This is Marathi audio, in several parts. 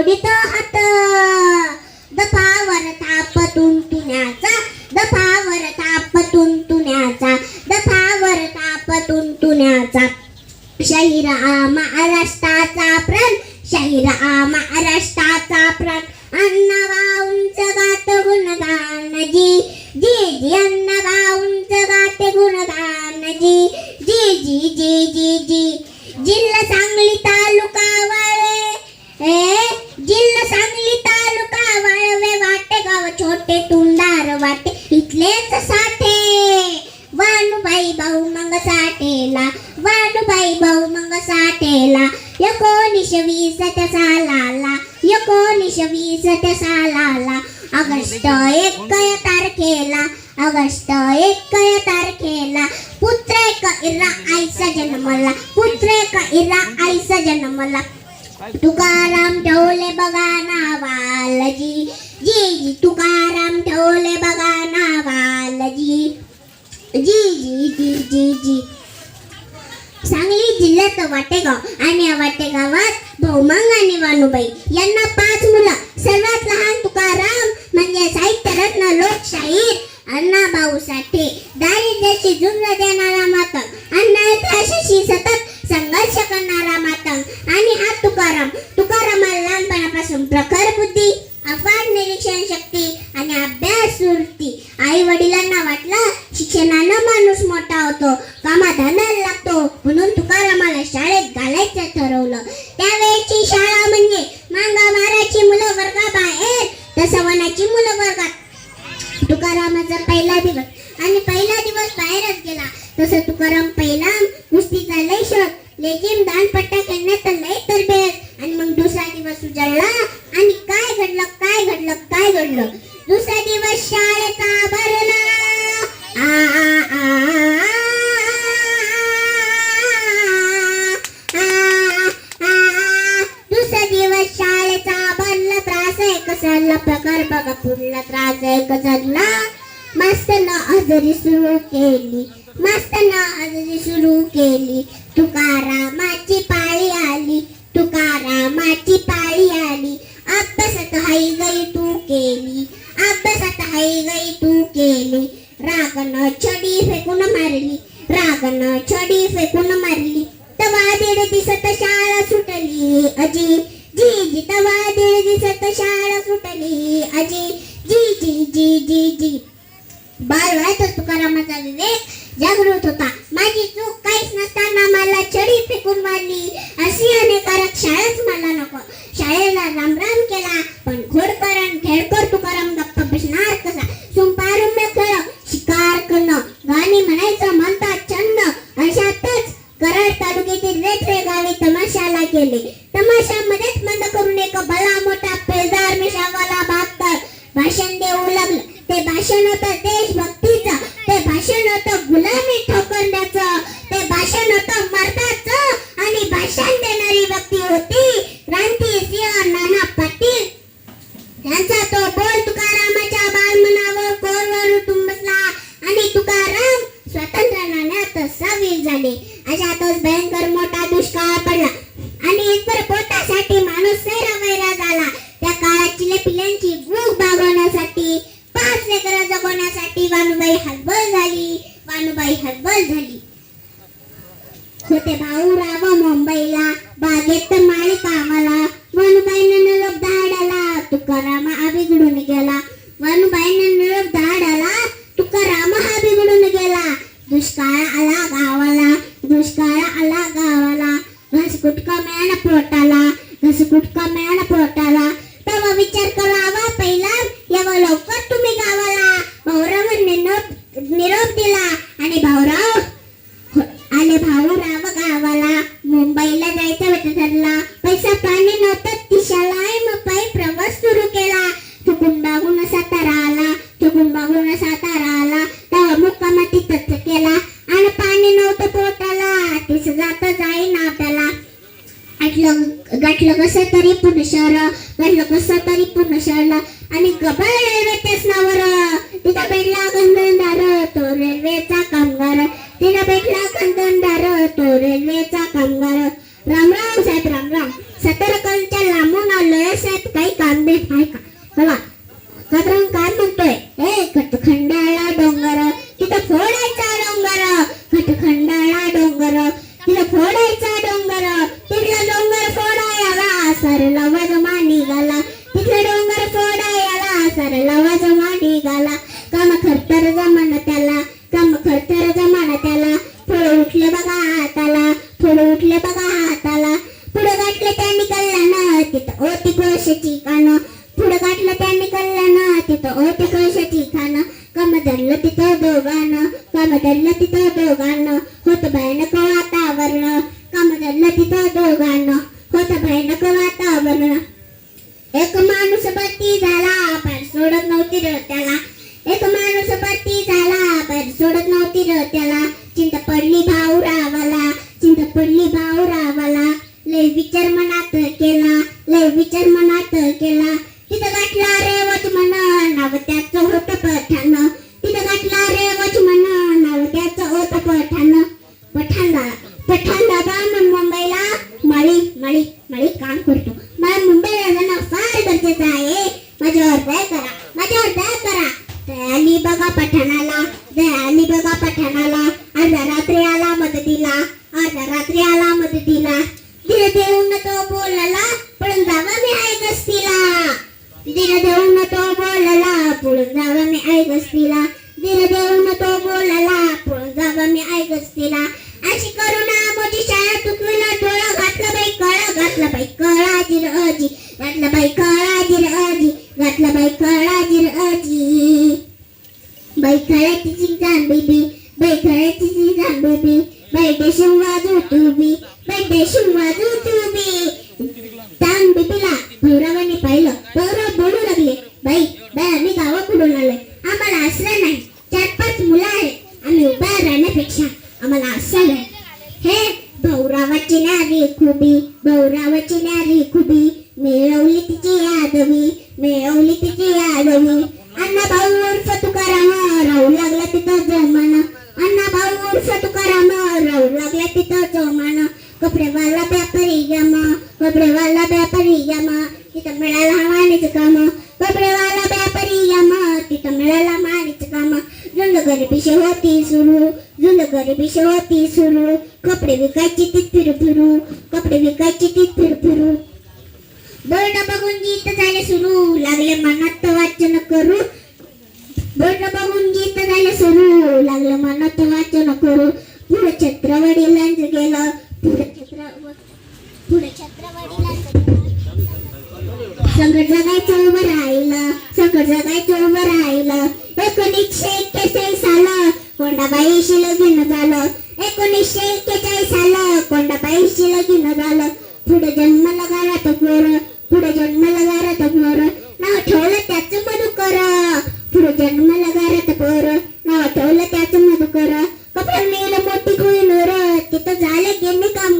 जोडित हात. दफावर ताप तुंतुण्याचा दफावर ताप तुंतुण्याचा दफावर ताप तुंतुण्याचा शहीर महाराष्ट्राचा प्रण. शहीर आ साठेला एकोणीसशे वीस त्या सालाला एकोणीसशे वीस त्या सालाला ऑगस्ट एक तारखेला ऑगस्ट एक तारखेला पुत्र एक इरा आईचा जन्मला पुत्र एक इरा आईचा जन्मला. तुकाराम ठेवले बघा नावालजी. जी जी तुकाराम ठेवले बघा नावालजी. जी जी जी जी जी. सांगली जिल्ह्यात वाटेगाव आणि या वाटेगावात बहुमंग आणि वानुबाई यांना पाच मुलं. सर्वात लहान तुकाराम म्हणजे साहित्य रत्न लोकशाहीर अण्णा भाऊ साठे. दारिद्र्याची झुंज देणारा मातंग अन्याय त्रासाशी सतत संघर्ष करणारा मातंग वर्गाबाहेर वनाची मुलं वर्गात. तुकारामाचा पहिला दिवस आणि पहिला दिवस बाहेरच गेला. तसं तुकाराम पहिला कुस्तीचा लय शोध लेजिम दानपट्टा खेळण्यात लय तरबेज. आणि मग दुसरा दिवस उजळला आणि काय घडलं काय घडलं काय घडलं? दुसरा दिवस शाळेचा प्रकार त्रास आहे कसाला मास्तरनं हजेरी सुरू केली. मास्तरनं हजेरी सुरू केली. तुकारामाची जी जी जी जी बाळ वयातच तुकारामाचा विवेक जागृत होता. माझी चूक काहीच नसताना मला छडी फेकून मारली. अशी हानिकारक शाळाच मला नको. शाळेला रामराम केला पण घोडकर आणि खेळकर तुकाराम गप्प बसणार कसा? सुंपारुम्य खेळ शिकार करणं. गाणी म्हणायचं म्हणतात छंद. अशातच कराड तालुक्यातील रेठरे गावी तमाशाला गेले. तमाशामध्येच बंद करून एक भला मोठा पेलदार मिशावाला भागतर भाषण देऊ लागलं ते भाषण होतं देशभक्तीचं ते भाषण होतं गुलामी ठोकरण्याचं ते भाषण होतं मर्दाचं आणि भाषण देणारी व्यक्ती होती क्रांती सिंह नाना पाटील. त्यांचा तो बोल तुकारामाच्या बालमनावर कोरवर उठून बसला आणि तुकाराम स्वतंत्र नाण्यात सावीर झाले अशातच भयंकर मोठा दुष्काळ पडला आणि इतर पोटासाठी माणूस सैरावैरा झाला त्या काळात चिले पिल्यांची भूक भागवण्यासाठी पाच लेकरं जगवण्यासाठी वानुबाई हतबल झाली हतबल झाली. होते भाऊ राव मुंबईला बागेत माळी कामाला. वनुबाईनं निरोप धाडाला तुकाराम हा बिघडून गेला. वनुबाईनं निरोप धाडाला तुकाराम हा बिघडून गेला. दुष्काळ आला गावाला दुष्काळ आला गावाला. घसकुटका कुटका पोटाला घसकुटका कुटका पोटाला. तेव्हा विचार करावा पहिला यावा लवकर तुम्ही गावाला भाऊराव निरोप निरोप दिला आणि भाऊराव आले भाऊराव गावाला मुंबईला जायचं वाटत ठरला पैसा पाणी नव्हतं तिशाला मग पायी प्रवास सुरू केला चुकून बागून सातारा आला चुकून बागून सातारा आला तेव्हा मुक्कामा तिथंच केला आणि पाणी नव्हतं पोटाला तिस जात जाईन आपल्याला गाठलं गाठलं कसं तरी पुणे शहर गाठलं कसं तरी पुणे शहर आणि गबाळ कमजल्ल तिथं दोघांना होत भयानक वातावरण कमजल्ल तिथं दोघांना होत भयानक वातावरण एक माणूस भरती झाला पण सोडत नव्हती र त्याला एक माणूस भरती झाला पण सोडत नव्हती र त्याला चिंता पडली भाऊ रावाला चिंता पडली भाऊ रावाला लय विचार मनात केला लय विचार मनात केला ವಿಭಾಗ ಪಠಣ विनू लागले मनात वाचन करू. बोट बघून गीत गायला सुरू. लागलं मनात वाचन करू. पुढे छत्रवडी लांज गेलं. पुढे छत्र पुढे छत्रवडी लांज संकट जगायचं उभं राहिलं. संकट जगायचं उभं राहिलं. एकोणीसशे एक्केचाळीस आलं कोंडाबाईशी लग्न झालं. एकोणीसशे एक्केचाळीस आलं कोंडाबाईशी लग्न झालं. पुढे जन्म जन्मला तो पोरं. पुढे जन्माला गारा तर पोर. नाव ठेवलं त्याच मधुकर पुढे जन्माला गारा तर पोर. नाव ठेवलं त्याच मधुकर कपडे नेलं मोठी होईल तिथं झालं गेले काम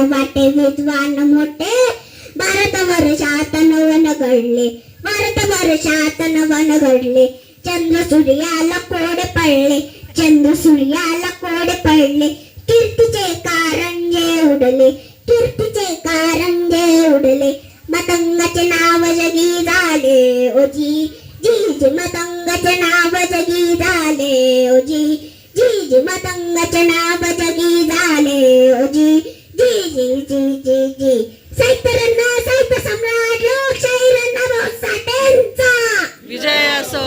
वाटे विद्वान मोठे. भारत वर्षात नवन घडले. भारत वर्षात नवन घडले. चंद्र सूर्याला कोड पडले. चंद्र सूर्याला कोड पडले. कीर्तीचे कारंजे उडले. कीर्तीचे कारंजे उडले. मतंगाचे नाव जगी झाले. ओजी जी. जी मतंगाचे नाव जगी झाले. ओजी जी. जी मतंगाचे नाव जगी झाले. ओजी साहित्यरत्न साहित्य सम्राट लोकशाहीरत्न भाऊ साठेंचा विजय असो.